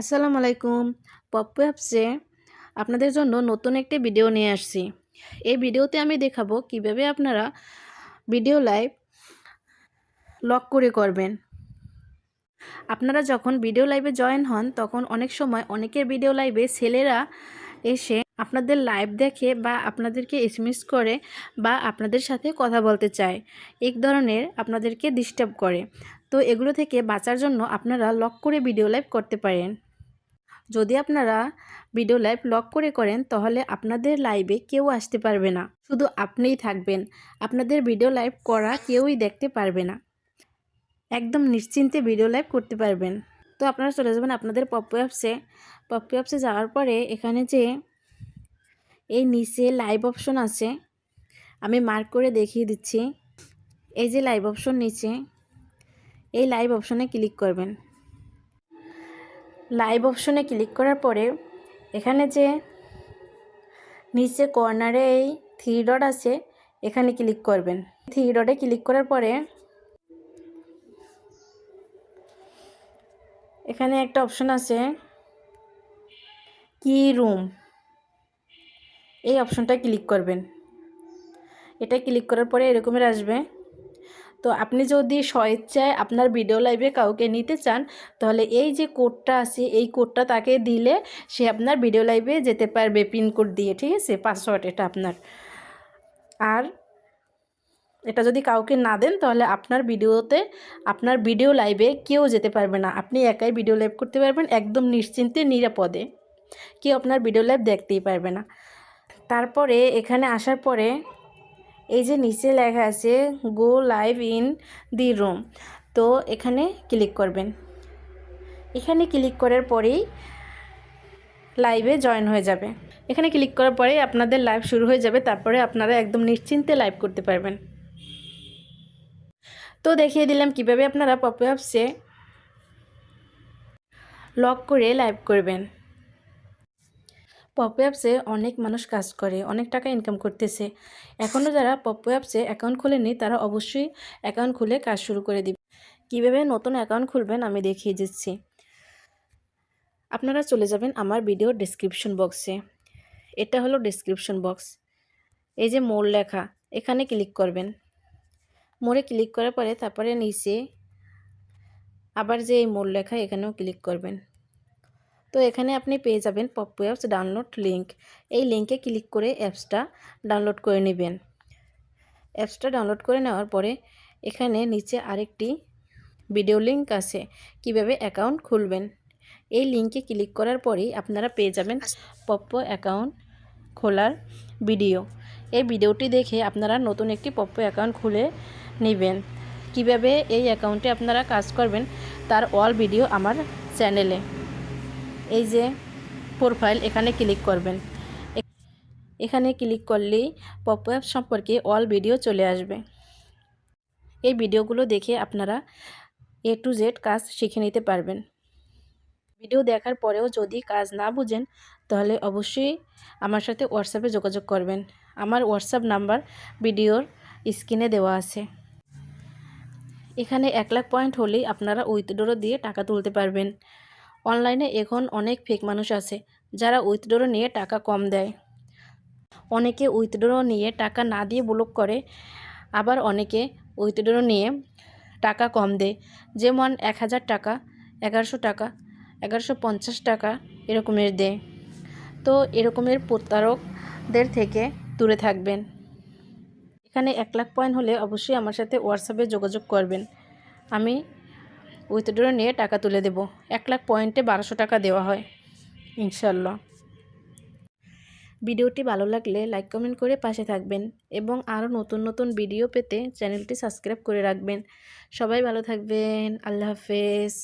আসসালামু আলাইকুম। পপ্পু অ্যাপসে আপনাদের জন্য নতুন একটি ভিডিও নিয়ে আসছি। এই ভিডিওতে আমি দেখাবো কীভাবে আপনারা ভিডিও লাইভ লক করে করবেন। আপনারা যখন ভিডিও লাইভে জয়েন হন, তখন অনেক সময় অনেকের ভিডিও লাইভে ছেলেরা এসে আপনাদের লাইভ দেখে বা আপনাদেরকে এসএমএস করে বা আপনাদের সাথে কথা বলতে চায়। এক ধরনের আপনাদেরকে ডিস্টার্ব করে। তো এগুলো থেকে বাঁচার জন্য আপনারা লক করে ভিডিও লাইভ করতে পারেন। যদি আপনারা ভিডিও লাইভ লক করে করেন, তাহলে আপনাদের লাইভে কেউ আসতে পারবে না। শুধু আপনিই থাকবেন। আপনাদের ভিডিও লাইভ করা কেউই দেখতে পারবে না। একদম নিশ্চিন্তে ভিডিও লাইভ করতে পারবেন। তো আপনারা চলে যাবেন আপনাদের পপ্পু অ্যাপসে পপ্পু অ্যাপসে যাওয়ার পরে এখানে যে এই নিচে লাইভ অপশন আছে, আমি মার্ক করে দেখিয়ে দিচ্ছি। এই যে লাইভ অপশন নিচে, এই লাইভ অপশনে ক্লিক করবেন। লাইভ অপশনে ক্লিক করার পরে, এখানে যে নিচে কর্নারে এই থ্রি ডট আছে, এখানে ক্লিক করবেন। থ্রি ডটে ক্লিক করার পরে, এখানে একটা অপশন আছে কি রুম এই অপশনটা ক্লিক করবেন। এটা ক্লিক করার পরে এরকমের আসবে। তো আপনি যদি স্বেচ্ছায় আপনার ভিডিও লাইভে কাউকে নিতে চান, তাহলে এই যে কোডটা আছে, এই কোডটা তাকে দিলে সে আপনার ভিডিও লাইভে যেতে পারবে পিনকোড দিয়ে, ঠিক আছে? পাসওয়ার্ড এটা আপনার। আর এটা যদি কাউকে না দেন, তাহলে আপনার ভিডিওতে, আপনার ভিডিও লাইভে কেউ যেতে পারবে না। আপনি একাই ভিডিও লাইভ করতে পারবেন, একদম নিশ্চিন্তে নিরাপদে। কেউ আপনার ভিডিও লাইভ দেখতেই পারবে না। তারপরে এখানে আসার পরে এই যে নিচে লেখা আছে go live in the room তো এখানে ক্লিক করবেন। এখানে ক্লিক করার পরেই লাইভে জয়েন হয়ে যাবে। এখানে ক্লিক করার পরেই আপনাদের লাইভ শুরু হয়ে যাবে, তারপরে আপনারা একদম নিশ্চিন্তে লাইভ করতে পারবেন। তো দেখিয়ে দিলাম কীভাবে আপনারা পপ অ্যাপসে লক করে লাইভ করবেন। পপো অ্যাপসে অনেক মানুষ কাজ করে, অনেক টাকা ইনকাম করতেছে। এখনও যারা পপো অ্যাপসে অ্যাকাউন্ট খোলেনি তারা অবশ্যই অ্যাকাউন্ট খুলে কাজ শুরু করে দিবে। কীভাবে নতুন অ্যাকাউন্ট খুলবেন আমি দেখিয়ে দিচ্ছি। আপনারা চলে যাবেন আমার ভিডিও ডিসক্রিপশন বক্সে এটা হলো ডিসক্রিপশন বক্স এই যে মোর লেখা, এখানে ক্লিক করবেন। মোড়ে ক্লিক করার পরে তারপরে নিচে আবার যে এই মোর লেখা, এখানেও ক্লিক করবেন। তো এখানে আপনি পেয়ে যাবেন পপ্পু অ্যাপস ডাউনলোড লিঙ্ক এই লিঙ্কে ক্লিক করে অ্যাপসটা ডাউনলোড করে নেবেন। অ্যাপসটা ডাউনলোড করে নেওয়ার পরে এখানে নিচে আরেকটি ভিডিও লিঙ্ক আছে, কীভাবে অ্যাকাউন্ট খুলবেন। এই লিঙ্কে ক্লিক করার পরেই আপনারা পেয়ে যাবেন পপ্পো অ্যাকাউন্ট খোলার ভিডিও। এই ভিডিওটি দেখে আপনারা নতুন একটি পপ্পো অ্যাকাউন্ট খুলে নেবেন। কীভাবে এই অ্যাকাউন্টে আপনারা কাজ করবেন, তার অল ভিডিও আমার চ্যানেলে। এই যে প্রোফাইল এখানে ক্লিক করবেন। এখানে ক্লিক করলেই পপ অ্যাপ সম্পর্কে অল ভিডিও চলে আসবে। এই ভিডিওগুলো দেখে আপনারা এ টু জেড কাজ শিখে নিতে পারবেন। ভিডিও দেখার পরেও যদি কাজ না বুঝেন, তাহলে অবশ্যই আমার সাথে হোয়াটসঅ্যাপে যোগাযোগ করবেন। আমার হোয়াটসঅ্যাপ নাম্বার ভিডিওর স্ক্রিনে দেওয়া আছে। এখানে এক লাখ পয়েন্ট হলেই আপনারা উইথড্রো দিয়ে টাকা তুলতে পারবেন। অনলাইনে এখন অনেক ফেক মানুষ আছে, যারা উইথড্রো নিয়ে টাকা কম দেয়। অনেকে উইথড্রো নিয়ে টাকা না দিয়ে ব্লক করে, আবার অনেকে উইথড্রো নিয়ে টাকা কম দেয়। যেমন এক হাজার টাকা, এগারোশো টাকা, এগারোশো পঞ্চাশ টাকা এরকমের দেয়। তো এরকমের প্রতারকদের থেকে দূরে থাকবেন। এখানে এক লাখ পয়েন্ট হলে অবশ্যই আমার সাথে হোয়াটসঅ্যাপে যোগাযোগ করবেন। আমি উইথড্র নিয়ে টাকা তুলে দেব। এক লাখ পয়েন্টে বারোশো টাকা দেওয়া হয়। ইনশাল্লাহ। ভিডিওটি ভালো লাগলে লাইক, কমেন্ট করে পাশে থাকবেন এবং আরও নতুন নতুন ভিডিও পেতে চ্যানেলটি সাবস্ক্রাইব করে রাখবেন। সবাই ভালো থাকবেন। আল্লাহ হাফেজ।